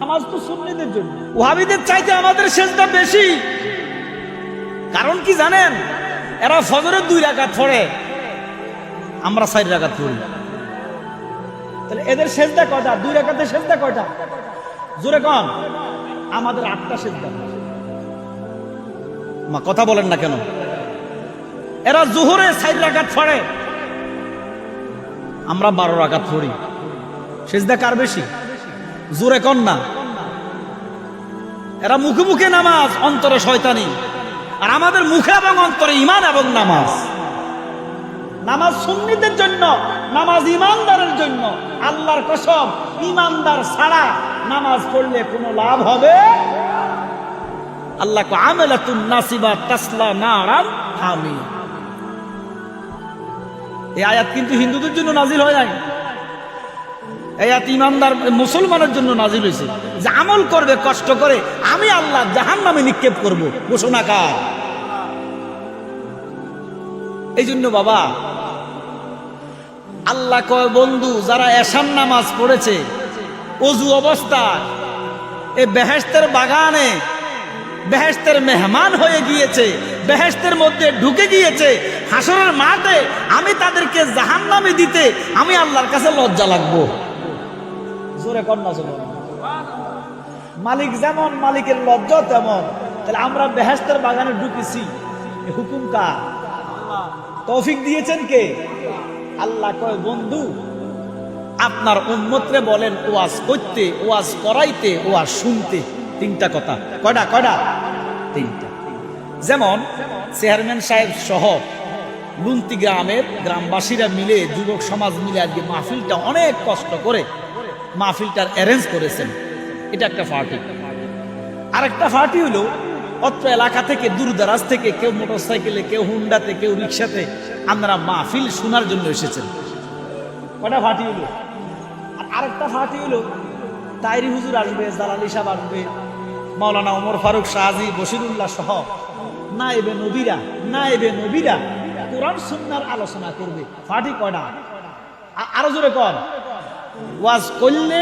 নামাজ তো সুন্নিদের জন্য। ওহাবিদের চাইতে আমাদের সেজদা বেশি। কারণ কি জানেন? এরা ফজরের দুই রাকাত পড়ে, আমরা চার পড়ি। তাহলে এদের সেজদা কয়টা? দুই সেজদা কয়টা? জোরে কন। আমাদের আটটা সেজদা। মা, কথা বলেন না কেন? এরা জোহরে সাইড রাকাত পড়ে, আমরা বারো রাকাত পড়ি। সেজদা কার বেশি? জোরে কন না। এরা মুখে মুখে নামাজ, অন্তরে শয়তানি। আর আমাদের মুখে এবং অন্তরে ইমান এবং নামাজ। নামাজ সুন্নিদের জন্য, নামাজ ইমানদারের জন্য। আল্লাহর কসম ইমানদার ছাড়া নামাজ পড়লে কোনো লাভ হবে? আল্লাহ আমেলাতুন নাসিবা তাসলা নারান হামি এই আয়াত কিন্তু হিন্দুদের জন্য নাজিল হয় নাই। আয়াত ইমানদার মুসলমানের জন্য নাজিল হয়েছে। যে আমল করবে, কষ্ট করে, আমি আল্লাহ জাহান নামে নিক্ষেপ করব। ঘোষণা কার? এই জন্য বাবা, আল্লাহ কয়, বন্ধু, যারা এশান নামাজ পড়েছে, অজু অবস্থা এ বেহেস্তের বাগানে বেহেস্তের মেহমান হয়ে গিয়েছে বেহেস্তের মধ্যে ঢুকে গিয়েছে, হাসরের মাঠে আমি তাদেরকে জাহান নামে দিতে আমি আল্লাহর কাছে লজ্জা লাগবো। জোরে কন্যা জোরে। মালিক যেমন, মালিকের লজ্জা তেমন। তাহলে আমরা বেহেস্তের বাগানে ঢুকেছি। হুকুম কার? তৌফিক দিয়েছেন কে? আল্লাহ কয়, বন্ধু, আপনার উন্মত্রে বলেন ওয়াজ করতে, ওয়াজ করাইতে, ওয়াজ শুনতে। তিনটা কথা। কয়টা কয়টা? তিনটা। যেমন, চেয়ারম্যান সাহেব সহ লুন্তি গ্রামের গ্রামবাসীরা মিলে, যুবক সমাজ মিলে আজকে মাহফিলটা অনেক কষ্ট করে মাহফিলটার অ্যারেঞ্জ করেছেন। এটা একটা পার্টি আরেকটা পার্টি হলো, অত্র এলাকা থেকে দূর দারাজ থেকে, কেউ মোটরসাইকেলে কেউ হুন্ডাতে কেউ রিক্সাতে আপনারা মাহফিল শোনার জন্য এসেছেন। কটা ফাটি হলো? আর আরেকটা ফাটি হলো, তাইরি হুজুর আসবে জালালি সাহেব আসবে, মাওলানা ওমর ফারুক শাহজি বসিরুল্লাহ সহ না এবে নবীরা না এবে নবীরা কোরআন সুন্নার আলোচনা করবে। ফাটি কয়টা? আ- আরও জোরে কর ওয়াজ করলে,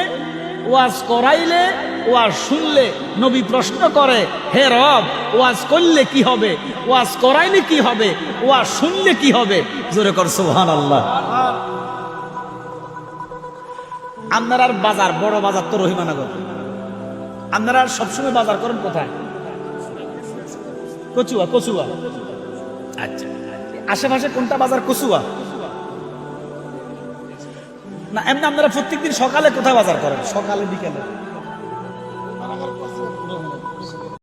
ওয়াজ করাইলে, ওয়াজ শুনলে নবী প্রশ্ন করে, হে রব, ওয়াজ করলে কি হবে? ওয়াজ করাইলে কি হবে? ওয়াজ শুনলে কি হবে? জোরে কর সুবহান আল্লাহ আপনার বাজার, বড় বাজার তো রহিমানগর। আপনারা সবসময় বাজার করেন কোথায়? কচুয়া কচুয়া। আচ্ছা। আশেপাশে কোনটা বাজার? কচুয়া। না এমনি আপনারা প্রত্যেকদিন সকালে কোথায় বাজার করেন? সকালে বিকেলে।